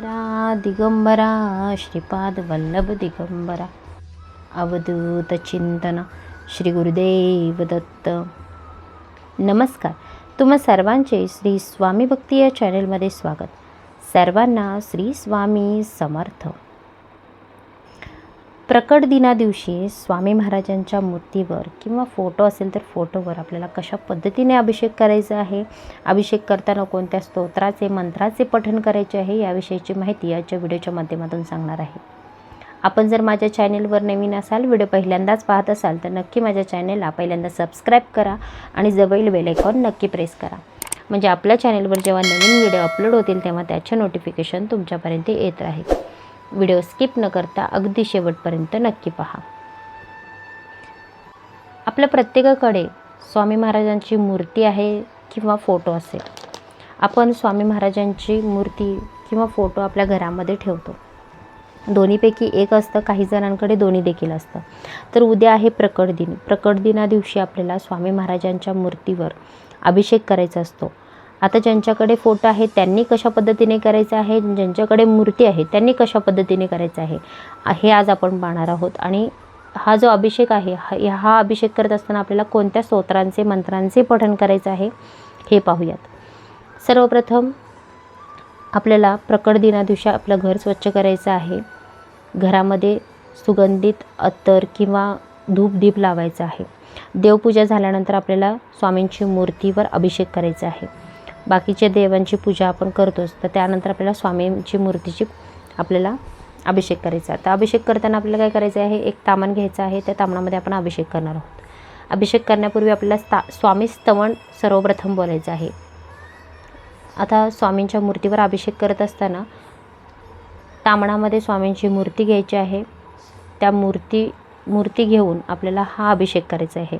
दिगंबरा दिगंबरा श्रीपाद वल्लभ दिगंबरा अवधूत चिंतन श्री गुरुदेव दत्त। नमस्कार तुम्हा सर्वांचे श्री स्वामी भक्ती या चॅनलमध्ये स्वागत. सर्वांना श्री स्वामी समर्थ. प्रकट दिनादिवशी स्वामी महाराजांच्या मूर्तीवर किंवा फोटो असेल तर फोटोवर आपल्याला कशा पद्धतीने अभिषेक करायचा आहे? अभिषेक करताना कोणत्या स्तोत्राचे मंत्राचे पठण करायचे आहे? याविषयीची माहिती याच्या व्हिडिओच्या माध्यमातून सांगणार आहे. आपण जर माझ्या चॅनेलवर नवीन असाल व्हिडिओ पहिल्यांदाच पाहत असाल तर नक्की माझ्या चॅनेलला पहिल्यांदा सबस्क्राईब करा आणि जवळील बेलायकॉन नक्की प्रेस करा. म्हणजे आपल्या चॅनेलवर जेव्हा नवीन व्हिडिओ अपलोड होतील तेव्हा त्याचे नोटिफिकेशन तुमच्यापर्यंत येत राहील. व्हिडिओ स्किप न करता अगदी शेवटपर्यंत नक्की पहा. आपल्या प्रत्येकाकडे स्वामी महाराजांची मूर्ती आहे किंवा फोटो असेल. आपण स्वामी महाराजांची मूर्ती किंवा फोटो आपल्या घरामध्ये ठेवतो. दोन्हीपैकी एक असतं काही जणांकडे दोन्ही देखील असतं. तर उद्या आहे प्रकट दिन. प्रकट दिना दिवशी आपल्याला स्वामी महाराजांच्या मूर्तीवर अभिषेक करायचा असतो. आता ज्यांच्याकडे फोटो आहे त्यांनी कशा पद्धतीने करायचं आहे? ज्यांच्याकडे मूर्ती आहे त्यांनी कशा पद्धतीने करायचं आहे? हे आज आपण पाहणार आहोत. आणि हा जो अभिषेक आहे हा हा अभिषेक करत असताना आपल्याला कोणत्या स्तोत्रांचे मंत्रांचे पठण करायचं आहे हे पाहूयात. सर्वप्रथम आपल्याला प्रकट दिना दिवशी आपलं घर स्वच्छ करायचं आहे. घरामध्ये सुगंधित अत्तर किंवा धूप दीप आहे. देवपूजा झाल्यानंतर आपल्याला स्वामींची मूर्तीवर अभिषेक करायचा आहे. बाकीच्या देवांची पूजा आपण करतोच तर त्यानंतर आपल्याला स्वामींची मूर्तीची आपल्याला अभिषेक करायचा. तर अभिषेक करताना आपल्याला काय करायचं आहे? एक तामण घ्यायचं आहे. त्या तामणामध्ये आपण अभिषेक करणार आहोत. अभिषेक करण्यापूर्वी आपल्याला स्ता स्वामी स्तवण सर्वप्रथम बोलायचं आहे. आता स्वामींच्या मूर्तीवर अभिषेक करत असताना तामणामध्ये स्वामींची मूर्ती घ्यायची आहे. त्या मूर्ती मूर्ती घेऊन आपल्याला हा अभिषेक करायचा आहे.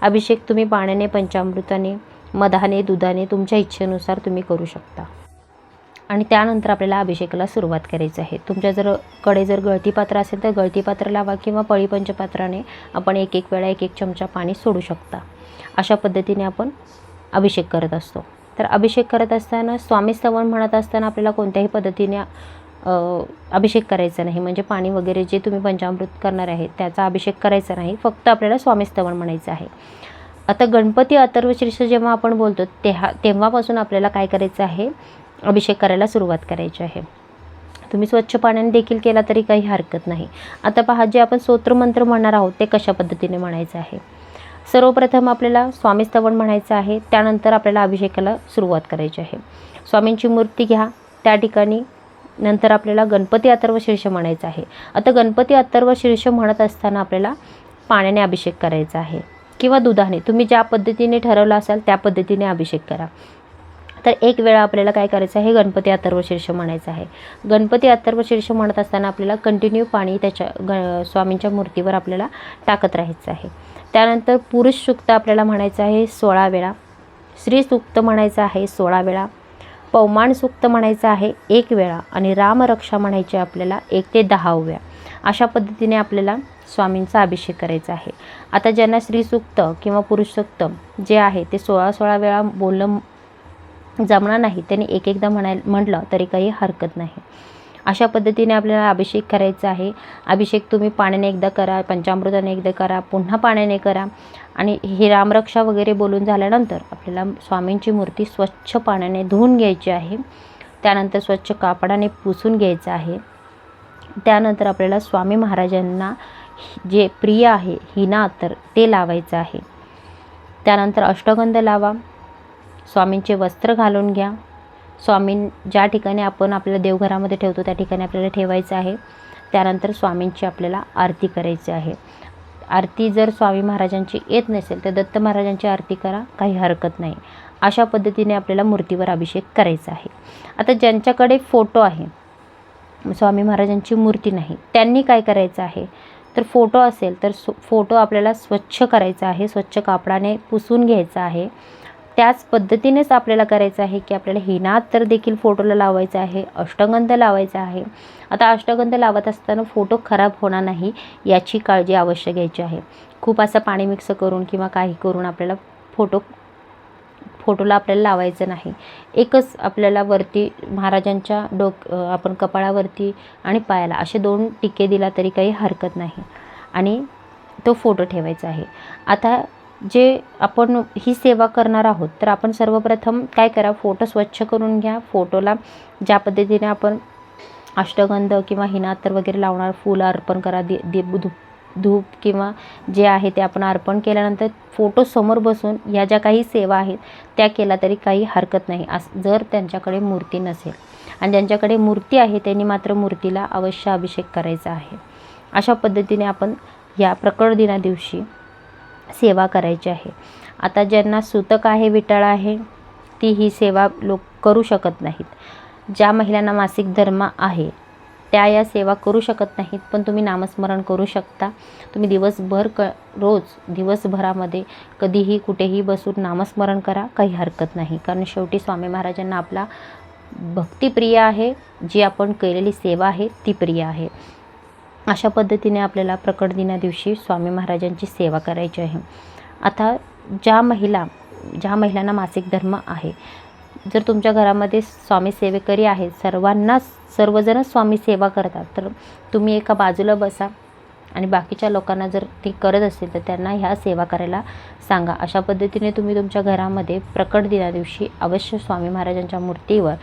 अभिषेक तुम्ही पाण्याने पंचामृताने मधाने दुधाने तुमच्या इच्छेनुसार तुम्ही करू शकता. आणि त्यानंतर आपल्याला अभिषेकाला सुरुवात करायची आहे. तुमच्या जर कडे जर गळती पात्र असेल तर गळती पात्र लावा किंवा पळीपंचपात्राने आपण एक एक वेळा एक एक चमचा पाणी सोडू शकता. अशा पद्धतीने आपण अभिषेक करत असतो. तर अभिषेक करत असताना स्वामी स्तवन म्हणत असताना आपल्याला कोणत्याही पद्धतीने अभिषेक करायचा नाही. म्हणजे पाणी वगैरे जे तुम्ही पंचामृत करणार आहे त्याचा अभिषेक करायचा नाही. फक्त आपल्याला स्वामी स्तवन म्हणायचं आहे. आता गणपती अथर्वशीर्ष जेव्हा आपण बोलतो तेव्हा तेव्हापासून आपल्याला काय करायचं आहे? अभिषेक करायला सुरुवात करायची आहे. तुम्ही स्वच्छ पाण्याने देखील केला तरी काही हरकत नाही. आता पहा जे आपण स्तोत्रमंत्र म्हणणार आहोत ते कशा पद्धतीने म्हणायचं आहे? सर्वप्रथम आपल्याला स्वामी स्तवन म्हणायचं आहे त्यानंतर आपल्याला अभिषेकाला सुरुवात करायची आहे. स्वामींची मूर्ती घ्या त्या ठिकाणी नंतर आपल्याला गणपती अथर्व शीर्ष म्हणायचं आहे. आता गणपती अथर्व शीर्ष म्हणत असताना आपल्याला पाण्याने अभिषेक करायचा आहे. किंवा दुधाने तुम्ही ज्या पद्धतीने ठरवलं असाल त्या पद्धतीने अभिषेक करा. तर एक वेळा आपल्याला काय करायचं आहे गणपती अथर्व शीर्ष म्हणायचं आहे. गणपती अथर्व शीर्ष म्हणत असताना आपल्याला कंटिन्यू पाणी त्याच्या ग स्वामींच्या मूर्तीवर आपल्याला टाकत राहायचं आहे. त्यानंतर पुरुष सुक्त आपल्याला म्हणायचं आहे सोळा वेळा. स्त्री सुक्त म्हणायचं आहे सोळा वेळा. पौमान सुक्त म्हणायचं आहे एक वेळा. आणि रामरक्षा म्हणायची आपल्याला एक ते दहा वेळा. अशा पद्धतीने आपल्याला स्वामींचा अभिषेक करायचा आहे. आता ज्यांना स्त्रीसूक्त किंवा पुरुषसूक्त जे आहे ते सोळा सोळा वेळा बोलणं जमणार नाही त्यांनी एक एकदा म्हणाय म्हटलं तरी काही हरकत नाही. अशा पद्धतीने आपल्याला अभिषेक करायचा आहे. अभिषेक तुम्ही पाण्याने एकदा करा पंचामृताने एकदा करा पुन्हा पाण्याने करा आणि हे रामरक्षा वगैरे बोलून झाल्यानंतर आपल्याला स्वामींची मूर्ती स्वच्छ पाण्याने धुवून घ्यायची आहे. त्यानंतर स्वच्छ कापडाने पुसून घ्यायचं आहे. त्यानंतर आपल्याला स्वामी महाराजांना जे प्रिय आहे हिना अत्तर ते लावायचं आहे. त्यानंतर अष्टगंध लावा. स्वामींचे वस्त्र घालून घ्या. स्वामी ज्या ठिकाणी आपण आपल्या देवघरामध्ये ठेवतो त्या ठिकाणी आपल्याला ठेवायचं आहे. त्यानंतर स्वामींची आपल्याला आरती करायची आहे. आरती जर स्वामी महाराजांची येत नसेल तर दत्त महाराजांची आरती करा. काही हरकत नाही. अशा पद्धतीने आपल्याला मूर्तीवर अभिषेक करायचा आहे. आता ज्यांच्याकडे फोटो आहे स्वामी महाराजांची मूर्ती नाही. त्यांनी काय करायचं आहे? तर फोटो असेल तर फोटो आपल्याला स्वच्छ करायचा आहे स्वच्छ कापडाने पुसून घ्यायचा आहे. त्याच पद्धतीनेच आपल्याला करायचं आहे की आपल्याला हिनात तर देखील फोटोला लावायचं आहे अष्टगंध लावायचा आहे. आता अष्टगंध लावत असताना फोटो खराब होणार नाही याची काळजी अवश्य घ्यायची आहे. खूप असं पाणी मिक्स करून किंवा काही करून आपल्याला फोटो फोटोला आपल्याला लावायचं नाही. एकच आपल्याला वरती महाराजांच्या डोक आपण कपाळावरती आणि पायाला असे दोन टिके दिला तरी काही हरकत नाही. आणि तो फोटो ठेवायचा आहे. आता जे आपण ही सेवा करणार आहोत तर आपण सर्वप्रथम काय करा फोटो स्वच्छ करून घ्या. फोटोला ज्या पद्धतीने आपण अष्टगंध किंवा हिनात्तर वगैरे लावणार फुलं अर्पण करा दे दे धूप धूप किंवा जे आहे ते आपण अर्पण केल्यानंतर फोटो समोर बसून या ज्या काही सेवा आहेत त्या केल्या तरी काही हरकत नाही अस जर त्यांच्याकडे मूर्ती नसेल. आणि ज्यांच्याकडे मूर्ती आहे त्यांनी मात्र मूर्तीला अवश्य अभिषेक करायचा आहे. अशा पद्धतीने आपण या प्रकट दिना दिवशी सेवा करायची आहे. आता ज्यांना सुतक आहे विटाळ आहे ती ही सेवा लोक करू शकत नाहीत. ज्या महिलांना मासिक धर्म आहे त्या या सेवा करू शकत नाहीत पण तुम्ही नामस्मरण करू शकता. तुम्ही दिवसभर क रोज दिवसभरामध्ये कधीही कुठेही बसून नामस्मरण करा काही हरकत नाही. कारण शेवटी स्वामी महाराजांना आपला भक्तिप्रिय आहे जी आपण केलेली सेवा आहे ती प्रिय आहे. अशा पद्धतीने आपल्याला प्रकट दिना दिवशी स्वामी महाराजांची सेवा करायची आहे. आता ज्या महिला ज्या महिलांना मासिक धर्म आहे जर तुमच्या घरामध्ये स्वामी सेवेकरी आहेत सर्वांना सर्वजणच स्वामी सेवा करतात तर तुम्ही एका बाजूला बसा आणि बाकीच्या लोकांना जर ते करत असेल तर त्यांना ह्या सेवा करायला सांगा. अशा पद्धतीने तुम्ही तुमच्या घरामध्ये प्रकट दिना दिवशी अवश्य स्वामी महाराजांच्या मूर्तीवर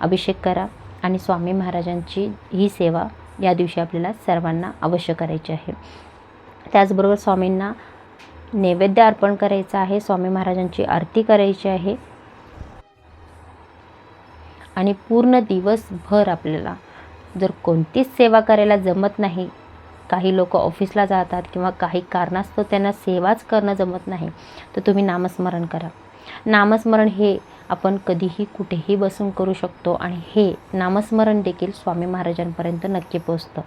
अभिषेक करा आणि स्वामी महाराजांची ही सेवा या दिवशी आपल्याला सर्वांना अवश्य करायची आहे. त्याचबरोबर स्वामींना नैवेद्य अर्पण करायचं आहे स्वामी महाराजांची आरती करायची आहे. आणि पूर्ण दिवसभर आपल्याला जर कोणतीच सेवा करायला जमत नाही काही लोक ऑफिसला जातात किंवा काही कारणास्तव त्यांना सेवाच करणं जमत नाही तर तुम्ही नामस्मरण करा. नामस्मरण हे आपण कधीही कुठेही बसून करू शकतो आणि हे नामस्मरण देखील स्वामी महाराजांपर्यंत नक्की पोचतं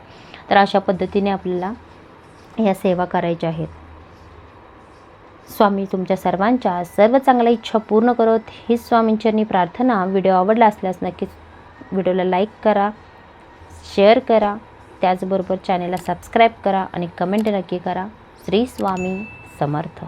तर अशा पद्धतीने आपल्याला या सेवा करायच्या आहेत. स्वामी तुमच्या सर्वांच्या सर्व चांगल्या इच्छा पूर्ण करत ही स्वामींचरणी प्रार्थना व्हिडिओ आवडला असल्यास नक्कीच व्हिडिओला लाईक करा शेअर करा त्याचबरोबर चॅनेलला सबस्क्राईब करा आणि कमेंट नक्की करा. श्री स्वामी समर्थ.